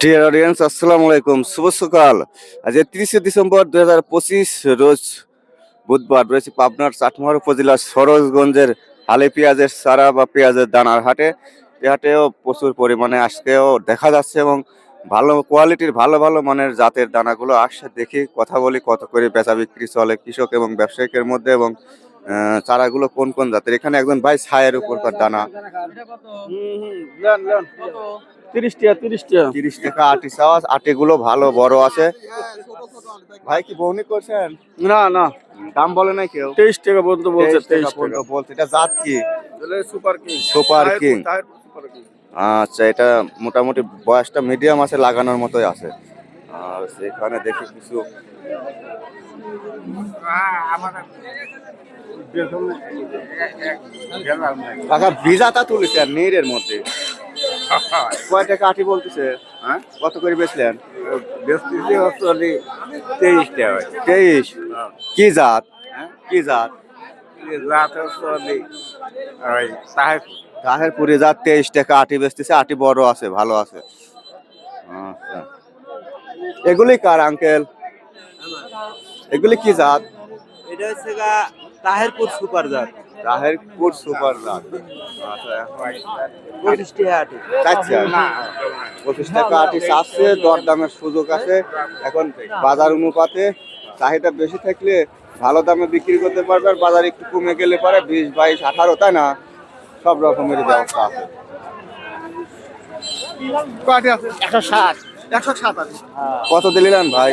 Dear audience আসসালামু আলাইকুম শুভ সকাল আজ তিরিশে ডিসেম্বর দুই হাজার পঁচিশ রোজ বুধবার রয়েছে পাবনার চাটমোহর উপজেলার সরোজগঞ্জের হালে পেঁয়াজের সারা বা পেঁয়াজের দানার হাটে এ হাটেও প্রচুর পরিমাণে আজকেও দেখা যাচ্ছে এবং ভালো কোয়ালিটির ভালো ভালো মানের জাতের দানাগুলো আসছে দেখি কথা বলি কত করে বেচা বিক্রি চলে কৃষক এবং ব্যবসায়িকের মধ্যে এবং চারাগুলো কোন কোন জাতের? এখানে একজন ভাই ছায়ের উপর তার দানা। তিরিশ টাকা তিরিশ টাকা তিরিশ টাকা আটি চাওয়া আটিগুলো ভালো বড় আছে। ভাই কি বৌনি করছেন? না না। দাম বলে নাই কেউ? তেইশ টাকা পর্যন্ত বলছে তেইশ পর্যন্ত বলছে। এটা জাত কি? Super king. Super king. আচ্ছা এটা মোটামুটি বয়সটা মিডিয়াম আছে লাগানোর মতোই আছে। আর সেখানে দেখি কিছু কাকা ভিজাটা তুলেছেন নীরের মধ্যে। কয় টাকা আটি বলতেছে? হ্যাঁ? কত করে বেচলেন? তেইশ টাকা তেইশ? কি জাত? কি জাত? তাহেরপুরে জাত তেইশ টাকা আটি বেচতেছে আটি বড় আছে ভালো আছে। আচ্ছা। এগুলি কার আঙ্কেল? এগুলি কি জাত? এটা হচ্ছে গা তাহেরপুর সুপার জাত। তাহেরপুর সুপার জাত। আচ্ছা পঁচিশ টাকা আটি চাচ্ছে পঁচিশ টাকা আটি চাচ্ছে দরদামের সুযোগ আছে। এখন বাজার অনুপাতে চাহিদা বেশি থাকলে ভালো দামে বিক্রি করতে পারবে আর বাজার একটু কমে গেলে পরে বিশ বাইশ আঠারো তাই না? সব রকমের ব্যবস্থা আছে। কত দিলেন ভাই?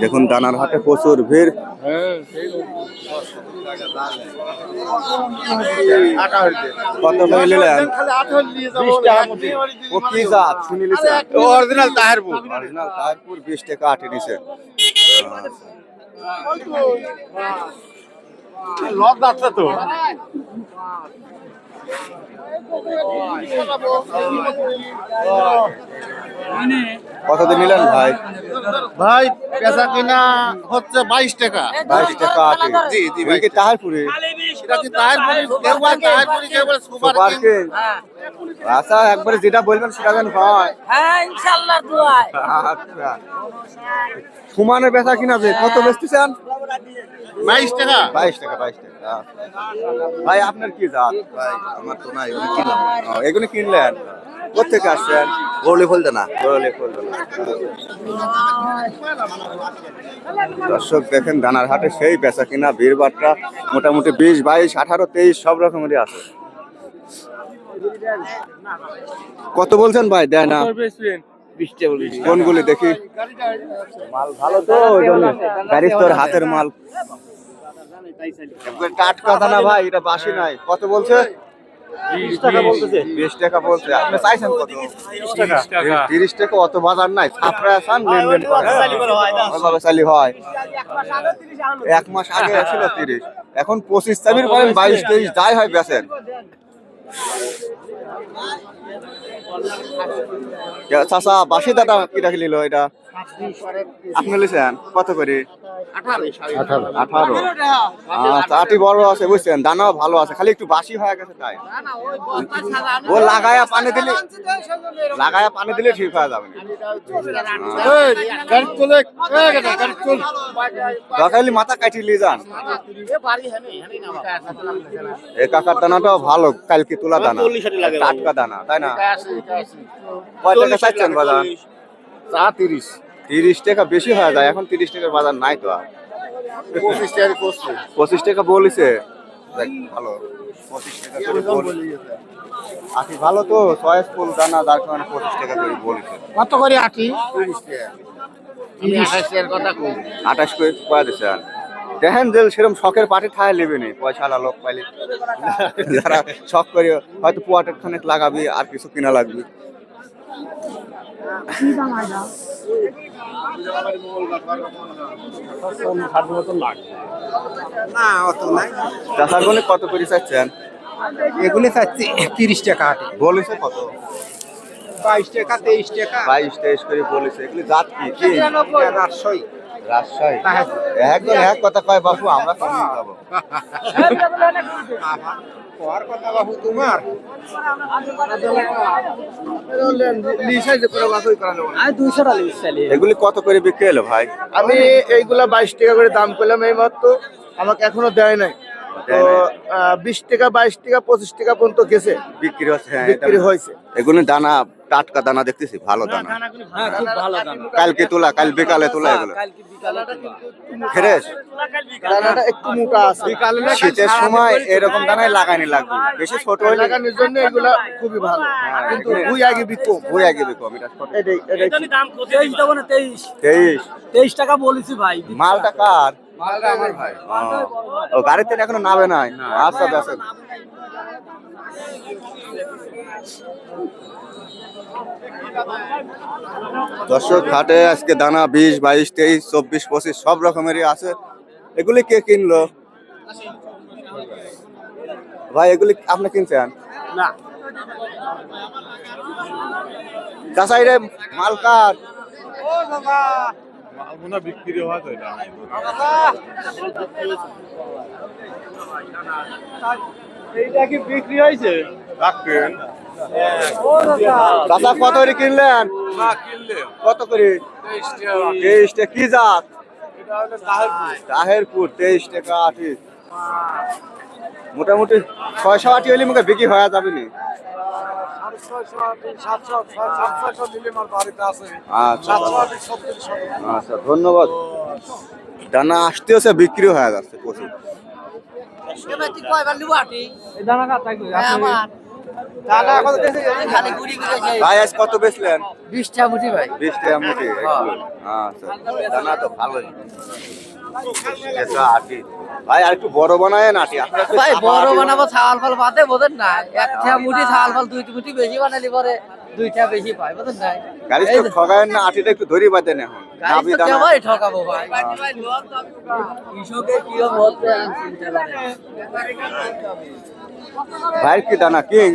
দেখুন দানার হাটে প্রচুর ভিড়। কত করে নিলেন? ও কি জাত? শুনি অরিজিনাল তাহেরপুর। অরিজিনাল তারপুর বিশ টাকা আটি নিছে। লব যাচ্ছে তো। কত দিন নিলেন ভাই? ভাই পেশা কিনা হচ্ছে বাইশ টাকা। বাইশ টাকা জি, জি, ভাই। কি তাহারপুরে? কিং। আচ্ছা একবারে যেটা বলবেন সেটা যেন হয়। হ্যাঁ আচ্ছা। সমানে বেচা কিনা যে কত বেচতেছেন? বাইশ টাকা। বাইশ টাকা বাইশ টাকা। ভাই আপনার কি জাত? ভাই আমার তো নাই এগুলো কিনলেন? কোথেকে আসছেন? গরলি ফলতে না গরলি ফলতে না দর্শক, দেখেন দানার হাটে সেই বেচা কিনা বীর বাট্টা মোটামুটি বিশ, বাইশ, আঠারো, তেইশ, সব রকমেরই আছে। কত বলছেন ভাই? দেয় না। কোনগুলি দেখি? মাল ভালো তো, ওই ব্যারিস্টার হাতের মাল। টাটকা দানা ভাই, এটা বাসি নাই। কত বলছে? টাকা বলতেছে। বিশ টাকা বলছে। আপনি চাইছেন কত? তিরিশ টাকা। অত বাজার নাই। লেনদেন ওইভাবে চালি হয় এক মাস আগে ছিল তিরিশ। এখন পঁচিশ চাবির করেন বাইশ তেইশ যাই হয় বেচেন। চাষা বাসি দাদা কি রাখি এটা? আপনি লিছেন? কত করে? আঠারো। আচ্ছা আটি বড় আছে বুঝছেন? দানাও ভালো আছে খালি একটু বাসি হয়ে গেছে তাই। ও লাগায়া পানি দিলে লাগায়া পানি দিলে ঠিক হয়ে যাবে। গাড়ি চলে গাড়ি চল দরকারি মাথা কাটি নিয়ে যান এই কাকার দানাটাও ভালো কালকে তোলা দানা? টাটকা দানা তাই না? কয় টাকা বাজার? চা তিরিশ। তিরিশ টাকা বেশি হয়ে যায় এখন তিরিশ টাকার বাজার নাই তো আর। পঁচিশ টাকা বলেছে। ভালো। পঁচিশ টাকা করে ভালো তো চয়েস ফুল দানা যার কারণে পঁচিশ টাকা করে বলেছে। কত করে আটি? তিরিশ টাকা। আঠাশ করে কয়া দিচ্ছেন দেখেন যে সেরকম শখের পাটে ঠায় নেবে নি পয়সা লোক পাইলে। যারা শখ করে হয়তো পোয়াটের খানেক লাগাবি আর কিছু কিনা লাগবে। গনে কত করে চাচ্ছেন? এগুলি চাচ্ছি তিরিশ টাকা বলেছে কত? বাইশ টাকা তেইশ টাকা। বাইশ তেইশ করে বলেছে। এগুলি জাত কি? কি? রাজশাহী রাজশাহী। তাহাজ। এক কথা কয় বাপু আমরা কেমন যাব। কথা বাবু তোমার এগুলি কত করে বিক্রি হলো ভাই? আমি এইগুলা বাইশ টাকা করে দাম করলাম এই মাত্র আমাকে এখনও দেয় নাই। তো বিশ টাকা বাইশ টাকা পঁচিশ টাকা পর্যন্ত গেছে। বিক্রি হচ্ছে হ্যাঁ বিক্রি হয়েছে। এগুলো দানা টাটকা দানা দেখতেছি ভালো দানা। কালকে তোলা কাল বিকালে তোলা এগুলো। ফ্রেশ? দানাটা একটু মোটা আছে। শীতের সময় এরকম দানাই লাগানি লাগবে। বেশি ছোট হলে লাগানোর জন্য এগুলা খুবই ভালো। কিন্তু দুই আগে বিকম বই আগে বিকম এটা এটাই এটাই। দাম টাকা বলেছি ভাই। মালটা কার? ও, গাড়িতে এখনও নামে নাই? আচ্ছা বেসেন দর্শক ঘাটে আজকে দানা বিশ বাইশ তেইশ চব্বিশ পঁচিশ সব রকমেরই আছে। এগুলি কে কিনলো? ভাই এগুলি আপনি কিনছেন? না। চাষাই রে মাল কার এইটা কি বিক্রি হয়েছে? চাষা কত করে কিনলেন? কত করে? তেইশ টাকা কি জাত? তাহেরপুর তেইশ টাকা আটি। মোটামুটি ছয়শো আটি হলে মুখে বিক্রি হয়ে যাবে নি। আচ্ছা। আচ্ছা ধন্যবাদ। দানা আসতে হচ্ছে বিক্রি হয়ে যাচ্ছে প্রচুর। দানা হ্যাঁ। ভাই আজ কত বেচলেন? বিশ মুঠি ভাই। বিশ মুঠি আচ্ছা। দানা তো ভালোই। আটি। ভাই আর একটু বড় বানায় আটি। ভাই বড় বানাবো ছাওয়াল ফল বাদে বোঝেন না। একটা মুঠি ছাওয়াল ফাল দুই মুঠি বেশি বানালি পরে। দুইটা বেশি পাই বোঝেন না গাড়ি তো ঠগায় না আটিটা একটু ধরি বাঁধেন এখন। গাড়ি তো কেমন ঠকাবো ভাই। কৃষকের কি বলতে ভাই কি দানা? কিং?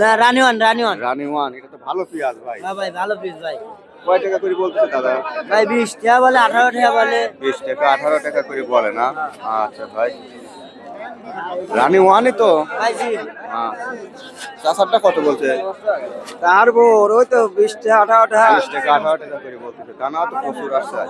না রানিওয়ান রানিওয়ান। রানি ওয়ান এটা তো ভালো পেঁয়াজ ভাই। হ্যাঁ ভাই ভালো পিস ভাই। কয় টাকা করে বলছে দাদা? ভাই বিশ টাকা বলে আঠারো টাকা বলে। বিশ টাকা আঠারো টাকা করে বলে না? আচ্ছা ভাই। রানি ওয়ানই তো? হ্যাঁ। চাষারটা কত বলছে? তারপর ওই তো বিশ টাকা আঠারো টাকা। বিশ টাকা আঠারো টাকা করে বলতেছে। দানা তো প্রচুর আসছে।